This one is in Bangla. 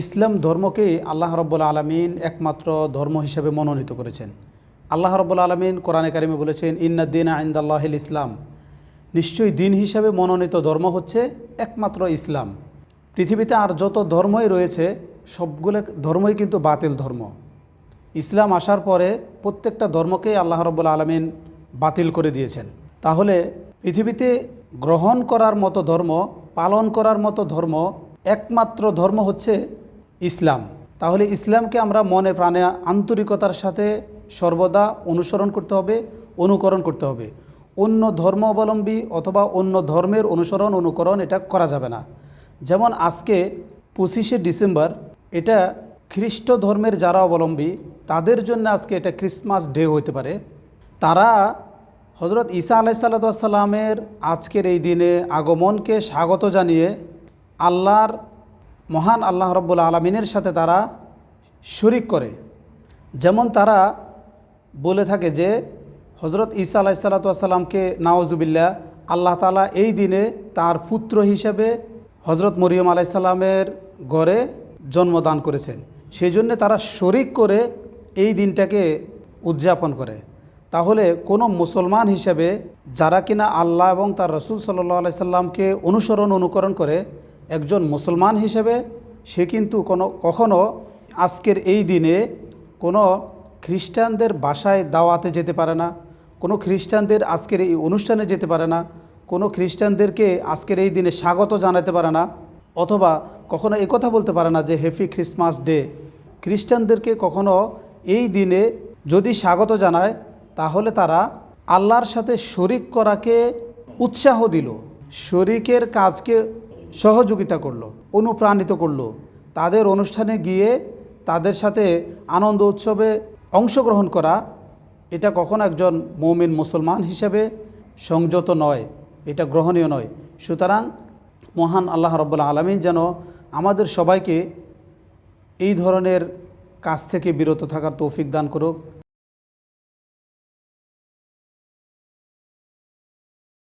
ইসলাম ধর্মকেই আল্লাহ রব্বুল আলমিন একমাত্র ধর্ম হিসেবে মনোনীত করেছেন। আল্লাহ রব্বুল আলমিন কোরআনে কারিমে বলেছেন ইন্নাদ্দিন আইন্দাল্লাহিল ইসলাম। নিশ্চয়ই দিন হিসাবে মনোনীত ধর্ম হচ্ছে একমাত্র ইসলাম। পৃথিবীতে আর যত ধর্মই রয়েছে, সবগুলো ধর্মই কিন্তু বাতিল ধর্ম। ইসলাম আসার পরে প্রত্যেকটা ধর্মকেই আল্লাহ রব্বুল আলমিন বাতিল করে দিয়েছেন। তাহলে পৃথিবীতে গ্রহণ করার মতো ধর্ম, পালন করার মতো ধর্ম, একমাত্র ধর্ম হচ্ছে ইসলাম। তাহলে ইসলামকে আমরা মনে প্রাণে আন্তরিকতার সাথে সর্বদা অনুসরণ করতে হবে, অনুকরণ করতে হবে। অন্য ধর্ম অবলম্বী অথবা অন্য ধর্মের অনুসরণ, অনুকরণ এটা করা যাবে না। যেমন আজকে পঁচিশে ডিসেম্বর, এটা খ্রিস্ট ধর্মের যারা অবলম্বী, তাদের জন্য আজকে এটা ক্রিসমাস ডে হতে পারে। তারা হজরত ঈসা আলাইসাল্লামের আজকের এই দিনে আগমনকে স্বাগত জানিয়ে আল্লাহর মহান আল্লাহ রব্বুল আলমিনের সাথে তারা শরিক করে। যেমন তারা বলে থাকে যে হজরত ঈসা আলাইসাল্লাতামকে নওয়াজুবিল্লা আল্লাহ তালা এই দিনে তার পুত্র হিসেবে হজরত মরিয়ম আলাইসাল্লামের গড়ে জন্মদান করেছেন। সেই জন্যে তারা শরিক করে এই দিনটাকে উদযাপন করে। তাহলে কোনো মুসলমান হিসেবে যারা কিনা আল্লাহ এবং তার রসুল সাল্লাহ আলাইসাল্লামকে অনুসরণ, অনুকরণ করে একজন মুসলমান হিসেবে, সে কিন্তু কোনো, কখনো আজকের এই দিনে কোনো খ্রিস্টানদের বাসায় দাওয়াতে যেতে পারে না, কোনো খ্রিস্টানদের আজকের এই অনুষ্ঠানে যেতে পারে না, কোনো খ্রিস্টানদেরকে আজকের এই দিনে স্বাগত জানাতে পারে না, অথবা কখনো কথা বলতে পারে না যে হ্যাপি ক্রিসমাস ডে খ্রিস্টানদেরকে কখনো এই দিনে যদি স্বাগত জানায়, তাহলে তারা আল্লাহর সাথে শরিক করাকে উৎসাহ দিল, শরিকের কাজকে সহযোগিতা করল, অনুপ্রাণিত করল। তাদের অনুষ্ঠানে গিয়ে তাদের সাথে আনন্দ উৎসবে অংশগ্রহণ করা, এটা কখনো একজন মৌমিন মুসলমান হিসেবে সংযত নয়, এটা গ্রহণীয় নয়। সুতরাং মহান আল্লাহ রব্বুল্লা আলমিন যেন আমাদের সবাইকে এই ধরনের কাজ থেকে বিরত থাকার তৌফিক দান করুক।